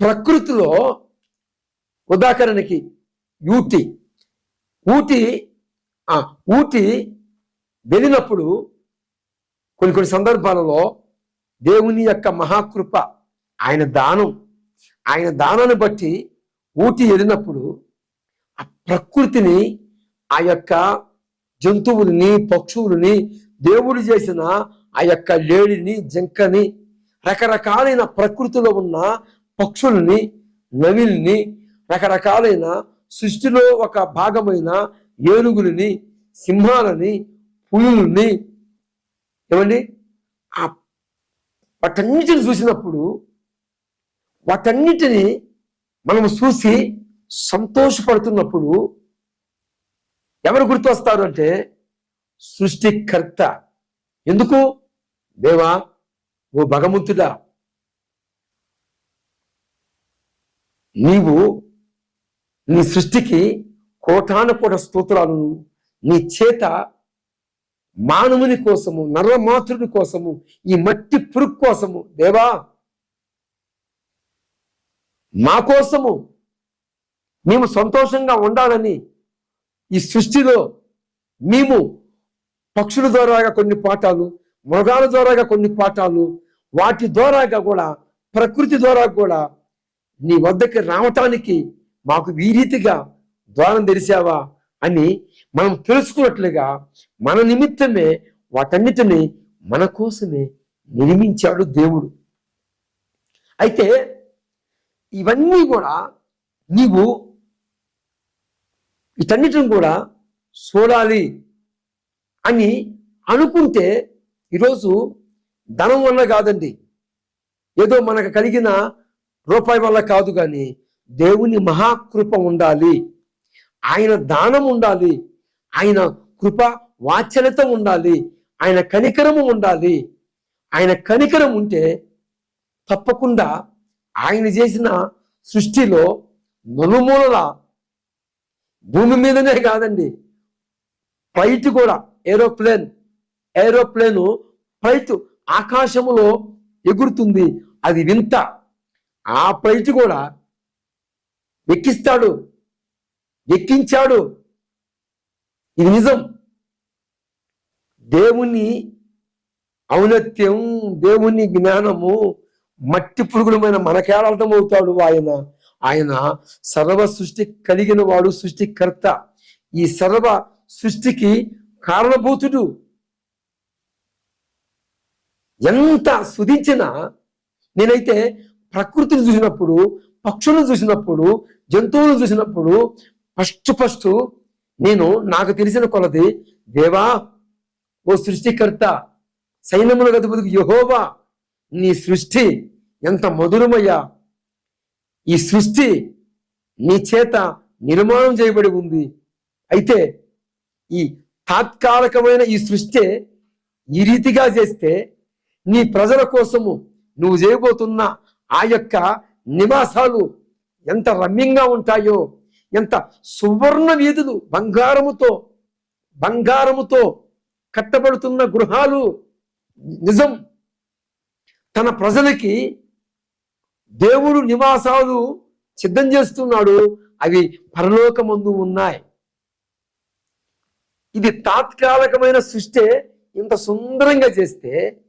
ప్రకృతిలో ఉదాహరణకి ఊటి. ఊటి ఊటి వెళ్ళినప్పుడు కొన్ని కొన్ని సందర్భాలలో దేవుని యొక్క మహాకృప ఆయన దానం ఆయన దానాన్ని బట్టి ఊటి వెళ్ళినప్పుడు ఆ ప్రకృతిని ఆ యొక్క జంతువుల్ని పక్షువుల్ని దేవుడు చేసిన ఆ యొక్క లేడిని జింకని రకరకాలైన ప్రకృతిలో ఉన్న పక్షుల్ని నవిల్ని రకరకాలైన సృష్టిలో ఒక భాగమైన ఏనుగులని సింహాలని పులుల్ని ఏమండి? ఆ వాటన్నిటిని చూసినప్పుడు వాటన్నిటిని మనం చూసి సంతోషపడుతున్నప్పుడు ఎవరు గుర్తొస్తారు అంటే సృష్టికర్త. ఎందుకు? దేవా ఓ భగవంతుడా నీవు నీ సృష్టికి కోటానుకోట స్తోత్రాలను నీ చేత మానవుని కోసము నరమాతృడి కోసము ఈ మట్టి పురుగు కోసము దేవా మా కోసము మేము సంతోషంగా ఉండాలని ఈ సృష్టిలో మేము పక్షుల ద్వారాగా కొన్ని పాఠాలు మృగాల ద్వారాగా కొన్ని పాఠాలు వాటి ద్వారాగా కూడా ప్రకృతి ద్వారా కూడా నీ వద్దకి రావటానికి మాకు ఈ రీతిగా ద్వారం తెరిచావా అని మనం తెలుసుకున్నట్లుగా మన నిమిత్తమే వాటన్నిటిని మన కోసమే నిర్మించాడు దేవుడు. అయితే ఇవన్నీ కూడా నీవు వీటన్నిటిని కూడా చూడాలి అని అనుకుంటే ఈరోజు ధనం వల్ల కాదండి. ఏదో మనకు కలిగిన రూపాయి వల్ల కాదు కానీ దేవుని మహాకృప ఉండాలి. ఆయన దానం ఉండాలి. ఆయన కృప వాచలత ఉండాలి. ఆయన కనికరము ఉండాలి. ఆయన కనికరం ఉంటే తప్పకుండా ఆయన చేసిన సృష్టిలో నలుమూలల భూమి మీదనే కాదండి. ఫ్లైట్ కూడా ఏరోప్లేన్ ఏరోప్లేను ఫ్లైట్ ఆకాశములో ఎగురుతుంది. అది వింత. ఆ ప్రైజ్ కూడా ఎక్కిస్తాడు ఎక్కించాడు. ఇది నిజం. దేవుని ఔన్నత్యం దేవుని జ్ఞానము మట్టి పురుగులమైన మనకేళర్థం అవుతాడు ఆయన. ఆయన సర్వ సృష్టి కలిగిన వాడు సృష్టికర్త. ఈ సర్వ సృష్టికి కారణభూతుడు. ఎంత సుధించినా నేనైతే ప్రకృతిని చూసినప్పుడు పక్షులను చూసినప్పుడు జంతువులను చూసినప్పుడు ఫస్ట్ ఫస్ట్ నేను నాకు తెలిసిన కొలది దేవా ఓ సృష్టికర్త సైన్యముల గతిపతికి యహోవా నీ సృష్టి ఎంత మధురమయ్యా. ఈ సృష్టి నీ చేత నిర్మాణం చేయబడి ఉంది. అయితే ఈ తాత్కాలికమైన ఈ సృష్టి ఈ రీతిగా చేస్తే నీ ప్రజల కోసము నువ్వు చేయబోతున్న ఆ యొక్క నివాసాలు ఎంత రమ్యంగా ఉంటాయో ఎంత సువర్ణ వీధులు బంగారముతో బంగారముతో కట్టబడుతున్న గృహాలు నిజం. తన ప్రజలకి దేవుడు నివాసాలు సిద్ధం చేస్తున్నాడు. అవి పరలోకమందు ఉన్నాయి. ఇది తాత్కాలికమైన సృష్టి. ఇంత సుందరంగా చేస్తే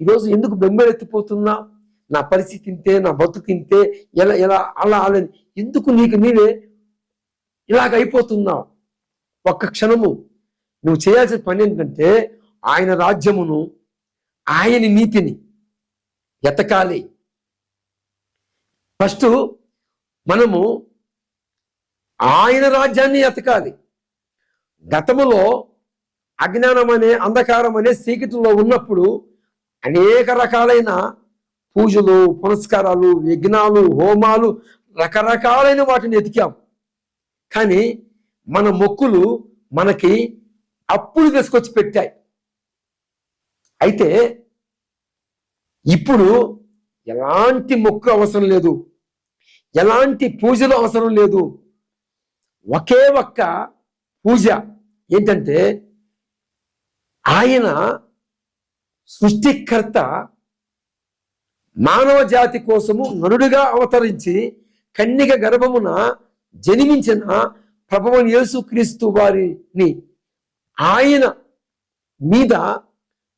ఈరోజు ఎందుకు బెంబెలెత్తిపోతున్నా? నా పరిస్థితి ఇంతే నా బతుకు ఇంతే ఎలా ఎలా అలా అలా ఎందుకు నీకు నీవే ఇలాగ అయిపోతున్నావు? ఒక్క క్షణము. నువ్వు చేయాల్సిన పని ఏంటంటే ఆయన రాజ్యమును ఆయన నీతిని ఎతకాలి ఫస్ట్ మనము ఆయన రాజ్యాన్ని ఎతకాలి గతములో అజ్ఞానం అనే అంధకారం అనే చీకటిలో ఉన్నప్పుడు అనేక రకాలైన పూజలు పునస్కారాలు యజ్ఞాలు హోమాలు రకరకాలైన వాటిని ఎతికాం. కానీ మన మొక్కులు మనకి అప్పులు తీసుకొచ్చి పెట్టాయి. అయితే ఇప్పుడు ఎలాంటి మొక్కు అవసరం లేదు. ఎలాంటి పూజలు అవసరం లేదు. ఒకే ఒక్క పూజ ఏంటంటే ఆయన సృష్టికర్త మానవ జాతి కోసము నరుడుగా అవతరించి కన్నిక గర్భమున జన్మించిన ప్రభువని యేసుక్రీస్తు వారిని ఆయన మీద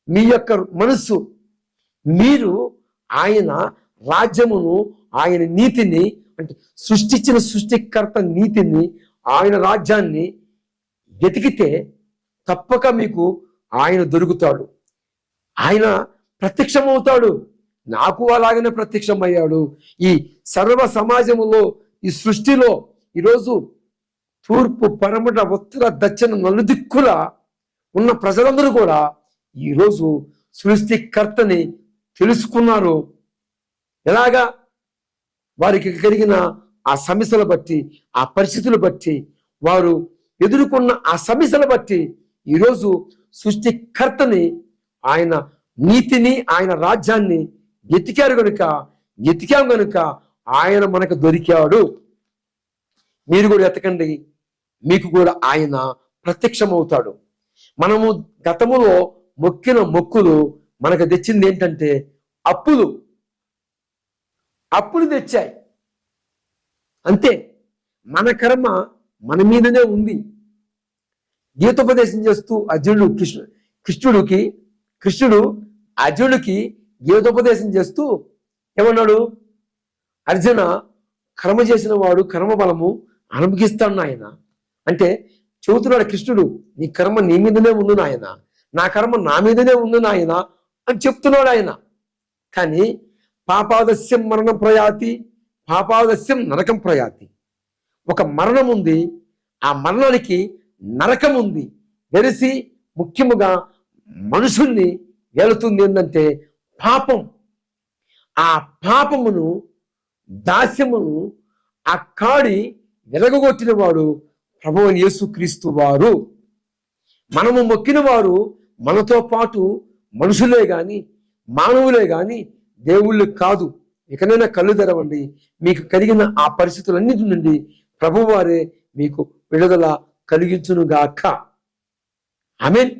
మీ యొక్క మనస్సు మీరు ఆయన రాజ్యమును ఆయన నీతిని అంటే సృష్టించిన సృష్టికర్త నీతిని ఆయన రాజ్యాన్ని వెతికితే తప్పక మీకు ఆయన దొరుకుతాడు. ఆయన ప్రత్యక్షమవుతాడు. నాకు అలాగనే ప్రత్యక్షమయ్యాడు. ఈ సర్వ సమాజములో ఈ సృష్టిలో ఈరోజు తూర్పు పరమట ఉత్తర దక్షిణ నలుదిక్కుల ఉన్న ప్రజలందరూ కూడా ఈరోజు సృష్టికర్తని తెలుసుకున్నారు. ఎలాగా? వారికి కలిగిన ఆ సమస్యలు బట్టి ఆ పరిస్థితులు బట్టి వారు ఎదుర్కొన్న ఆ సమస్యలు బట్టి ఈరోజు సృష్టికర్తని ఆయన నీతిని ఆయన రాజ్యాన్ని ఎతికారు గనుక ఎతికాం గనుక ఆయన మనకు దొరికాడు. మీరు కూడా ఎతకండి. మీకు కూడా ఆయన ప్రత్యక్షమవుతాడు. మనము గతములో మొక్కిన మొక్కులు మనకు తెచ్చింది ఏంటంటే అప్పులు. అప్పులు తెచ్చాయి. అంతే. మన కర్మ మన మీదనే ఉంది. గీతోపదేశం చేస్తూ అర్జునుడు కృష్ణు కృష్ణుడికి కృష్ణుడు అర్జునుడికి గీతోపదేశం చేస్తూ ఏమన్నాడు? అర్జున కర్మ చేసిన వాడు కర్మ బలము అనుభవిస్తాడు నాయన. అంటే చెబుతున్నాడు కృష్ణుడు నీ కర్మ నీ మీదనే ఉంది నాయన. నా కర్మ నా మీదనే ఉంది నాయన అని చెప్తున్నాడు ఆయన. కానీ పాపాదస్యం మరణం ప్రయాతి పాపాదస్యం నరకం ప్రయాతి. ఒక మరణం ఉంది ఆ మరణానికి నరకం ఉంది. వెలిసి ముఖ్యముగా మనుషుల్ని వెళుతుంది ఏంటంటే పాపం. ఆ పాపమును దాస్యమును ఆ కాడి వెలగగొట్టిన వాడు ప్రభువు యేసుక్రీస్తు వారు. మనము మొక్కిన వారు మనతో పాటు మనుషులే గాని మానవులే గాని దేవుళ్ళు కాదు. ఇకనైనా కళ్ళు తెరవండి మీకు కలిగిన ఆ పరిస్థితులన్నిటి నుండి ప్రభువారే మీకు విడుదల కలిగించునుగాక. మీన్